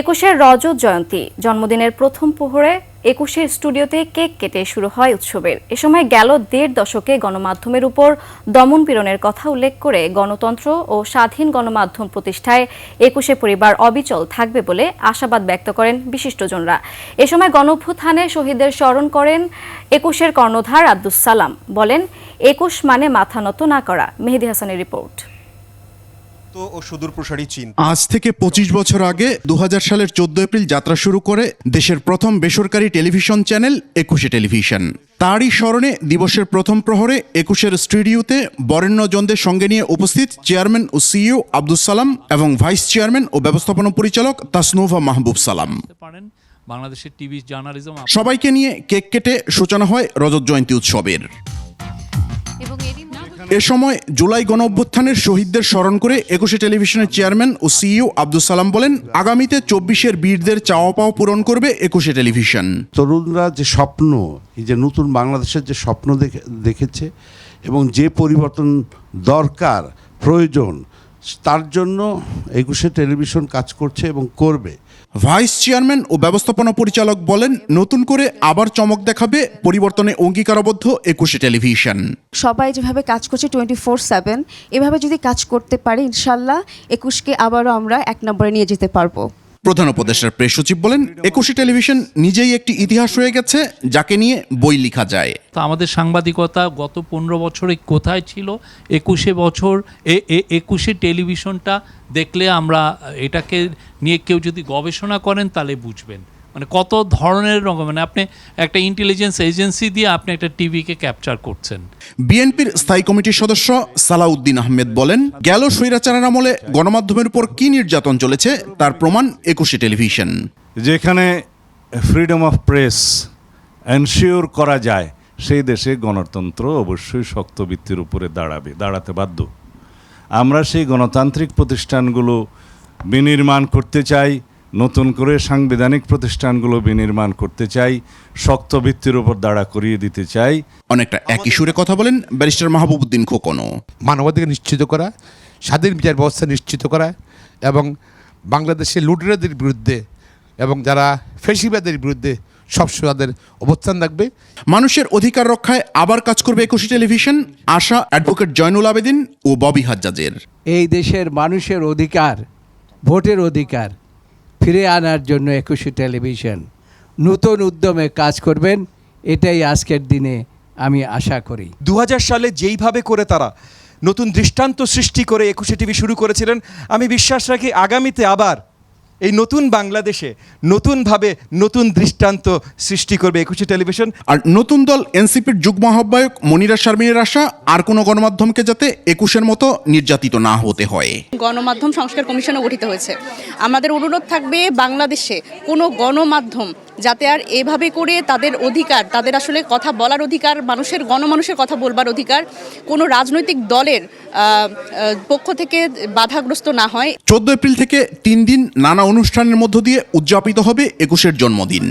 একুশের রজত জয়ন্তী, জন্মদিনের প্রথম প্রহরে একুশের স্টুডিওতে কেক কেটে শুরু হয় উৎসবের। এ সময় গেল দেড় দশকে গণমাধ্যমের উপর দমন পীড়নের কথা উল্লেখ করে গণতন্ত্র ও স্বাধীন গণমাধ্যম প্রতিষ্ঠায় একুশে পরিবার অবিচল থাকবে বলে আশাবাদ ব্যক্ত করেন বিশিষ্টজনরা। এ সময় গণভ্যুত্থানে শহীদদের স্মরণ করেন একুশের কর্ণধার আব্দুস সালাম। বলেন, একুশ মানে মাথা নত না করা। মেহেদি হাসানের রিপোর্ট। তো ও সুদূর প্রসারী চীন। আজ থেকে ২৫ বছর আগে দু সালের চোদ্দ এপ্রিল যাত্রা শুরু করে দেশের প্রথম বেসরকারি টেলিভিশন চ্যানেল একুশে টেলিভিশন। তারই স্মরণে দিবসের প্রথম প্রহরে একুশের স্টুডিওতে বরেণ্যজনদের সঙ্গে নিয়ে উপস্থিত চেয়ারম্যান ও সিইও আব্দুল সালাম এবং ভাইস চেয়ারম্যান ও ব্যবস্থাপনা পরিচালক তাসনুভা মাহবুব সালাম। বাংলাদেশের টিভি জার্নালিজম সবাইকে নিয়ে কেক কেটে সূচনা হয় রজত জয়ন্তী উৎসবের। এ সময় জুলাই গণ অভ্যুত্থানের শহীদদের স্মরণ করে একুশে টেলিভিশনের চেয়ারম্যান ও সিইও আব্দুল সালাম বলেন, আগামীতে চব্বিশের বীরদের চাওয়া পাওয়া পূরণ করবে একুশে টেলিভিশন। তরুণরা যে স্বপ্ন, এই যে নতুন বাংলাদেশের যে স্বপ্ন দেখে, দেখেছে এবং যে পরিবর্তন দরকার, প্রয়োজন, তার জন্য একুশে টেলিভিশন কাজ করছে এবং করবে। ভাইস চেয়ারম্যান ও ব্যবস্থাপনা পরিচালক বলেন, নতুন করে আবার চমক দেখাবে পরিবর্তনে অঙ্গীকারবদ্ধ একুশে টেলিভিশন। সবাই যেভাবে কাজ করছে টোয়েন্টি ফোর সেভেন, এভাবে যদি কাজ করতে পারে, ইনশাল্লাহ একুশকে আবারও আমরা এক নম্বরে নিয়ে যেতে পারব। প্রধান উপদেষ্টার প্রেস সচিব বলেন, একুশে টেলিভিশন নিজেই একটি ইতিহাস হয়ে গেছে, যাকে নিয়ে বই লেখা যায়। তো আমাদের সাংবাদিকতা গত পনেরো বছরে কোথায় ছিল? একুশে বছর একুশে টেলিভিশনটা দেখলে আমরা এটাকে নিয়ে কেউ যদি গবেষণা করেন, তাহলে বুঝবেন। মানে কত ধরনের রকম মানে আপনি একটা ইন্টেলিজেন্স এজেন্সি দিয়ে আপনি একটা টিভিকে ক্যাপচার করছেন। বিএনপির স্থায়ী কমিটির সদস্য সালাউদ্দিন আহমেদ বলেন গেল স্বৈরাচারের আমলে গণমাধ্যমের উপর কি নির্যাতন চলেছে তার প্রমাণ একুশে টেলিভিশন। যেখানে ফ্রিডম অফ প্রেস এনশিওর করা যায় সেই দেশে গণতন্ত্র অবশ্যই শক্ত ভিত্তির উপরে দাঁড়াবে দাঁড়াতে বাধ্য। আমরা সেই গণতান্ত্রিক প্রতিষ্ঠানগুলো বিনির্মাণ করতে চাই নতুন করে সাংবিধানিক প্রতিষ্ঠানগুলো বিনির্মাণ করতে চাই শক্ত ভিত্তির উপর দাঁড়া করিয়ে দিতে চাই। অনেকটা একই সুরে কথা বলেন ব্যারিস্টার মাহবুবুদ্দিন খোকনও। মানবাধিকার নিশ্চিত করা স্বাধীন বিচার ব্যবস্থা নিশ্চিত করা এবং বাংলাদেশের লুটেরাদের বিরুদ্ধে এবং যারা ফেসিবাদের বিরুদ্ধে সবসময় তাদের অবস্থান থাকবে মানুষের অধিকার রক্ষায় আবার কাজ করবে একুশে টেলিভিশন আশা অ্যাডভোকেট জয়নুল আবেদিন ও ববি হাজ্জাজের। এই দেশের মানুষের অধিকার ভোটের অধিকার ফিরে আনার জন্য একুশে টেলিভিশন। নতুন উদ্যমে কাজ করবেন, এটাই আজকের দিনে আমি আশা করি। দু হাজার সালে যেইভাবে করে তারা নতুন দৃষ্টান্ত সৃষ্টি করে একুশে টিভি শুরু করেছিলেন, আমি বিশ্বাস রাখি আগামীতে আবার এই নতুন বাংলাদেশে নতুনভাবে নতুন দৃষ্টান্ত সৃষ্টি করবে একুশে টেলিভিশন। আর নতুন দল এনসিপির যুগ্ম আহ্বায়ক মনিরা শারমিনের আশা আর কোনো গণমাধ্যমকে যাতে একুশের মতো নির্যাতিত না হতে হয়। গণমাধ্যম সংস্কার কমিশনও গঠিত হয়েছে। আমাদের অনুরোধ থাকবে বাংলাদেশে কোনো গণমাধ্যম যাতে আর এভাবে করে তাদের অধিকার, তাদের আসলে কথা বলার অধিকার, মানুষের, গণমানুষের কথা বলবার অধিকার কোনো রাজনৈতিক দলের পক্ষ থেকে বাধাগ্রস্ত না হয়। চোদ্দ এপ্রিল থেকে তিন দিন নানা অনুষ্ঠানের মধ্য দিয়ে উদযাপিত হবে একুশের জন্মদিন।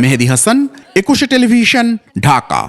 মেহেদি হাসান, একুশে টেলিভিশন, ঢাকা।